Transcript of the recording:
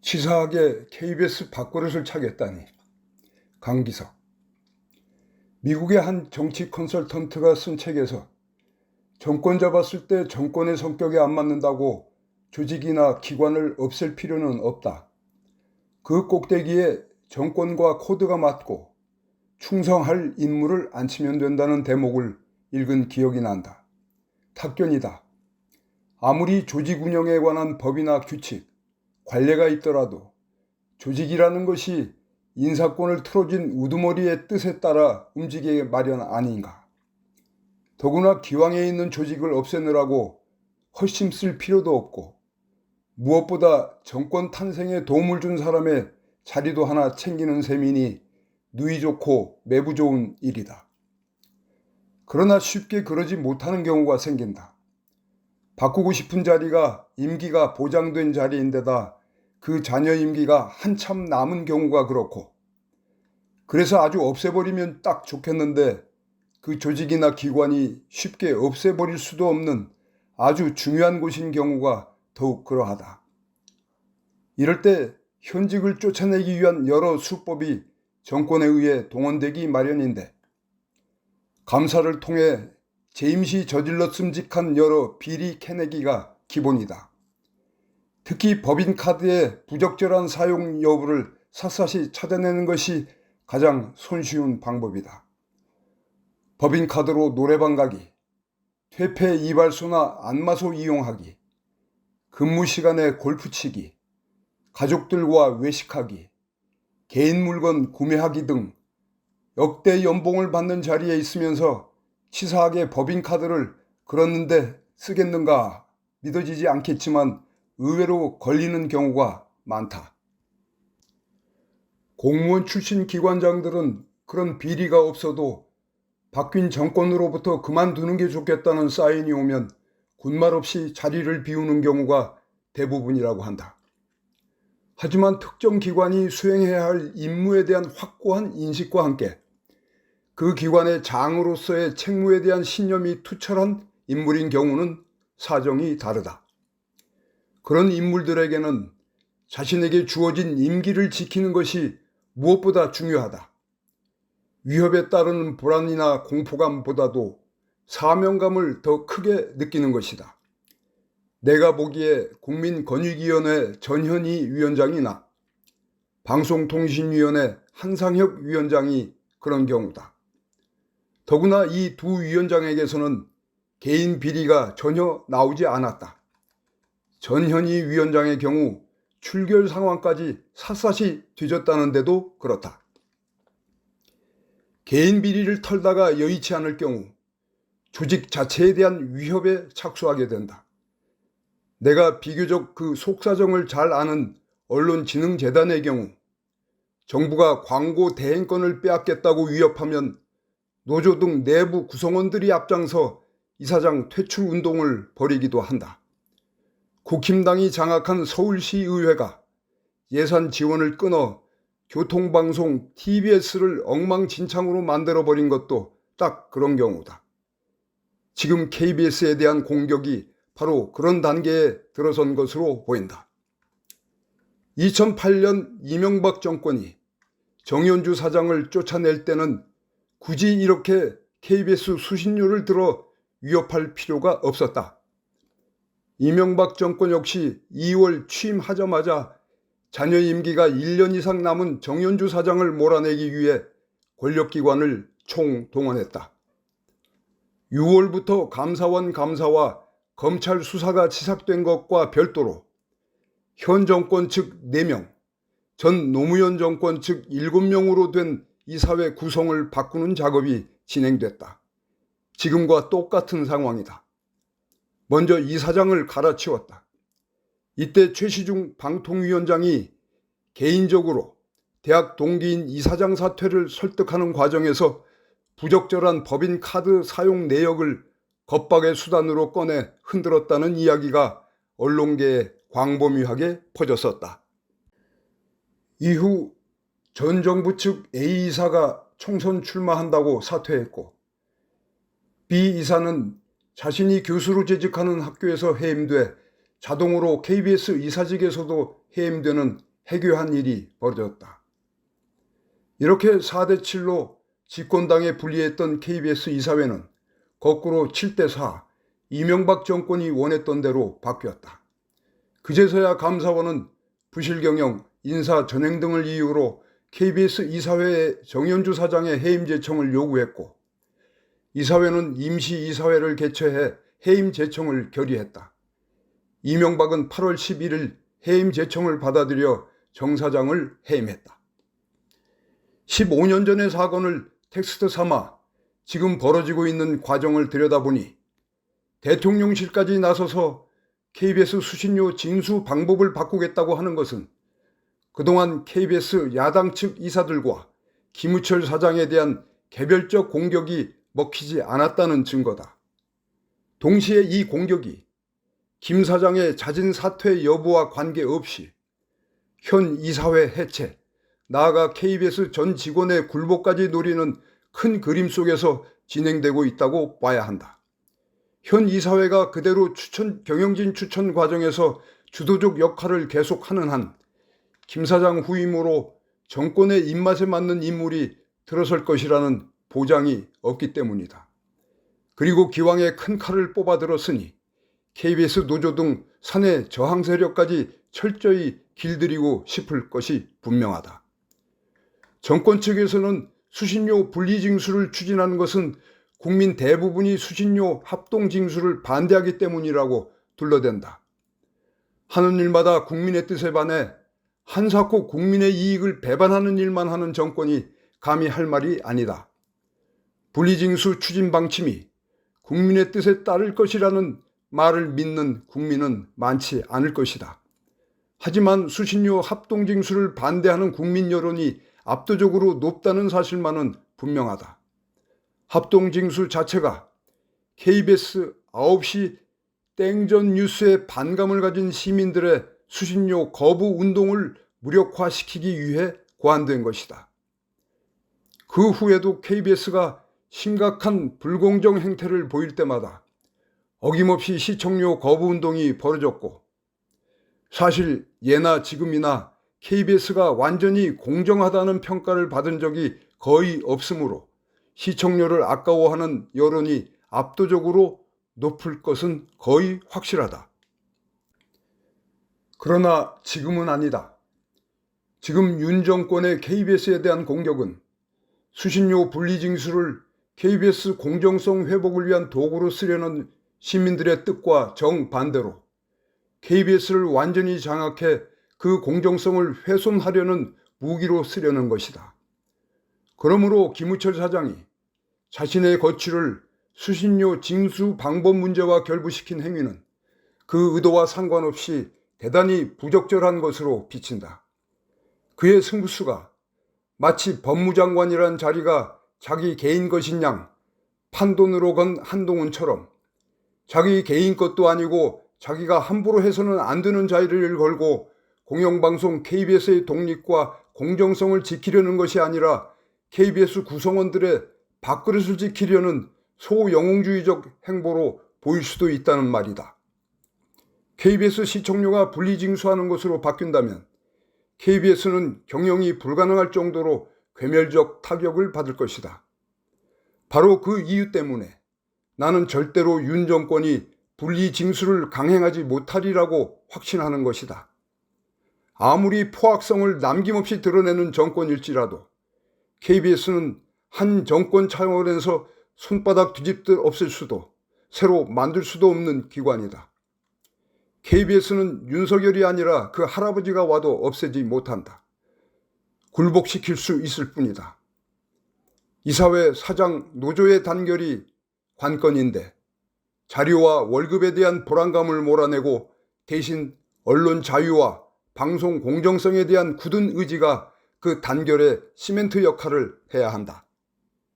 치사하게 KBS 밥그릇을 차겠다니. 강기석. 미국의 한 정치 컨설턴트가 쓴 책에서 정권 잡았을 때 정권의 성격에 안 맞는다고 조직이나 기관을 없앨 필요는 없다. 그 꼭대기에 정권과 코드가 맞고 충성할 인물을 앉히면 된다는 대목을 읽은 기억이 난다. 탁견이다. 아무리 조직 운영에 관한 법이나 규칙, 관례가 있더라도 조직이라는 것이 인사권을 틀어진 우두머리의 뜻에 따라 움직이게 마련 아닌가. 더구나 기왕에 있는 조직을 없애느라고 헛심 쓸 필요도 없고 무엇보다 정권 탄생에 도움을 준 사람의 자리도 하나 챙기는 셈이니 누이 좋고 매부 좋은 일이다. 그러나 쉽게 그러지 못하는 경우가 생긴다. 바꾸고 싶은 자리가 임기가 보장된 자리인데다 그 자녀 임기가 한참 남은 경우가 그렇고 그래서 아주 없애버리면 딱 좋겠는데 그 조직이나 기관이 쉽게 없애버릴 수도 없는 아주 중요한 곳인 경우가 더욱 그러하다. 이럴 때 현직을 쫓아내기 위한 여러 수법이 정권에 의해 동원되기 마련인데 감사를 통해 제임시 저질렀음직한 여러 비리 캐내기가 기본이다. 특히 법인 카드의 부적절한 사용 여부를 샅샅이 찾아내는 것이 가장 손쉬운 방법이다. 법인 카드로 노래방 가기, 퇴폐 이발소나 안마소 이용하기, 근무 시간에 골프 치기, 가족들과 외식하기, 개인 물건 구매하기 등 역대 연봉을 받는 자리에 있으면서 치사하게 법인 카드를 그렀는데 쓰겠는가 믿어지지 않겠지만 의외로 걸리는 경우가 많다. 공무원 출신 기관장들은 그런 비리가 없어도 바뀐 정권으로부터 그만두는 게 좋겠다는 사인이 오면 군말 없이 자리를 비우는 경우가 대부분이라고 한다. 하지만 특정 기관이 수행해야 할 임무에 대한 확고한 인식과 함께 그 기관의 장으로서의 책무에 대한 신념이 투철한 인물인 경우는 사정이 다르다. 그런 인물들에게는 자신에게 주어진 임기를 지키는 것이 무엇보다 중요하다. 위협에 따르는 불안이나 공포감보다도 사명감을 더 크게 느끼는 것이다. 내가 보기에 국민권익위원회 전현희 위원장이나 방송통신위원회 한상혁 위원장이 그런 경우다. 더구나 이 두 위원장에게서는 개인 비리가 전혀 나오지 않았다. 전현희 위원장의 경우 출결 상황까지 샅샅이 뒤졌다는데도 그렇다. 개인 비리를 털다가 여의치 않을 경우 조직 자체에 대한 위협에 착수하게 된다. 내가 비교적 그 속사정을 잘 아는 언론진흥재단의 경우 정부가 광고 대행권을 빼앗겠다고 위협하면 노조 등 내부 구성원들이 앞장서 이사장 퇴출 운동을 벌이기도 한다. 국힘당이 장악한 서울시의회가 예산 지원을 끊어 교통방송 TBS를 엉망진창으로 만들어버린 것도 딱 그런 경우다. 지금 KBS에 대한 공격이 바로 그런 단계에 들어선 것으로 보인다. 2008년 이명박 정권이 정현주 사장을 쫓아낼 때는 굳이 이렇게 KBS 수신료를 들어 위협할 필요가 없었다. 이명박 정권 역시 2월 취임하자마자 자녀 임기가 1년 이상 남은 정현주 사장을 몰아내기 위해 권력기관을 총동원했다. 6월부터 감사원 감사와 검찰 수사가 시작된 것과 별도로 현 정권 측 4명, 전 노무현 정권 측 7명으로 된 이사회 구성을 바꾸는 작업이 진행됐다. 지금과 똑같은 상황이다. 먼저 이사장을 갈아치웠다. 이때 최시중 방통위원장이 개인적으로 대학 동기인 이사장 사퇴를 설득하는 과정에서 부적절한 법인 카드 사용 내역을 겁박의 수단으로 꺼내 흔들었다는 이야기가 언론계에 광범위하게 퍼졌었다. 이후 전 정부 측 A 이사가 총선 출마한다고 사퇴했고 B 이사는 자신이 교수로 재직하는 학교에서 해임돼 자동으로 KBS 이사직에서도 해임되는 해교한 일이 벌어졌다. 이렇게 4대 7로 집권당에 불리했던 KBS 이사회는 거꾸로 7대 4 이명박 정권이 원했던 대로 바뀌었다. 그제서야 감사원은 부실 경영, 인사 전횡 등을 이유로 KBS 이사회의 정현주 사장의 해임 제청을 요구했고 이사회는 임시 이사회를 개최해 해임 제청을 결의했다. 이명박은 8월 11일 해임 제청을 받아들여 정 사장을 해임했다. 15년 전의 사건을 텍스트 삼아 지금 벌어지고 있는 과정을 들여다보니 대통령실까지 나서서 KBS 수신료 징수 방법을 바꾸겠다고 하는 것은 그동안 KBS 야당 측 이사들과 김우철 사장에 대한 개별적 공격이 먹히지 않았다는 증거다. 동시에 이 공격이 김 사장의 잦은 사퇴 여부와 관계없이 현 이사회 해체, 나아가 KBS 전 직원의 굴복까지 노리는 큰 그림 속에서 진행되고 있다고 봐야 한다. 현 이사회가 그대로 추천, 경영진 추천 과정에서 주도적 역할을 계속하는 한, 김 사장 후임으로 정권의 입맛에 맞는 인물이 들어설 것이라는 보장이 없기 때문이다. 그리고 기왕에 큰 칼을 뽑아 들었으니 KBS 노조 등 사내 저항 세력까지 철저히 길들이고 싶을 것이 분명하다. 정권 측에서는 수신료 분리징수를 추진하는 것은 국민 대부분이 수신료 합동징수를 반대하기 때문이라고 둘러댄다. 하는 일마다 국민의 뜻에 반해 한사코 국민의 이익을 배반하는 일만 하는 정권이 감히 할 말이 아니다. 분리징수 추진 방침이 국민의 뜻에 따를 것이라는 말을 믿는 국민은 많지 않을 것이다. 하지만 수신료 합동징수를 반대하는 국민 여론이 압도적으로 높다는 사실만은 분명하다. 합동징수 자체가 KBS 9시 땡전 뉴스에 반감을 가진 시민들의 수신료 거부 운동을 무력화시키기 위해 고안된 것이다. 그 후에도 KBS가 심각한 불공정 행태를 보일 때마다 어김없이 시청료 거부 운동이 벌어졌고 사실 예나 지금이나 KBS가 완전히 공정하다는 평가를 받은 적이 거의 없으므로 시청료를 아까워하는 여론이 압도적으로 높을 것은 거의 확실하다. 그러나 지금은 아니다. 지금 윤 정권의 KBS에 대한 공격은 수신료 분리징수를 KBS 공정성 회복을 위한 도구로 쓰려는 시민들의 뜻과 정반대로 KBS를 완전히 장악해 그 공정성을 훼손하려는 무기로 쓰려는 것이다. 그러므로 김우철 사장이 자신의 거취를 수신료 징수 방법 문제와 결부시킨 행위는 그 의도와 상관없이 대단히 부적절한 것으로 비친다. 그의 승부수가 마치 법무장관이란 자리가 자기 개인 것인 양 판돈으로 건 한동훈처럼 자기 개인 것도 아니고 자기가 함부로 해서는 안 되는 자리를 걸고 공영방송 KBS의 독립과 공정성을 지키려는 것이 아니라 KBS 구성원들의 밥그릇을 지키려는 소영웅주의적 행보로 보일 수도 있다는 말이다. KBS 시청료가 분리징수하는 것으로 바뀐다면 KBS는 경영이 불가능할 정도로 괴멸적 타격을 받을 것이다. 바로 그 이유 때문에 나는 절대로 윤 정권이 분리징수를 강행하지 못하리라고 확신하는 것이다. 아무리 포악성을 남김없이 드러내는 정권일지라도 KBS는 한 정권 차원에서 손바닥 뒤집듯 없앨 수도 새로 만들 수도 없는 기관이다. KBS는 윤석열이 아니라 그 할아버지가 와도 없애지 못한다. 굴복시킬 수 있을 뿐이다. 이사회 사장 노조의 단결이 관건인데 자료와 월급에 대한 불안감을 몰아내고 대신 언론 자유와 방송 공정성에 대한 굳은 의지가 그 단결의 시멘트 역할을 해야 한다.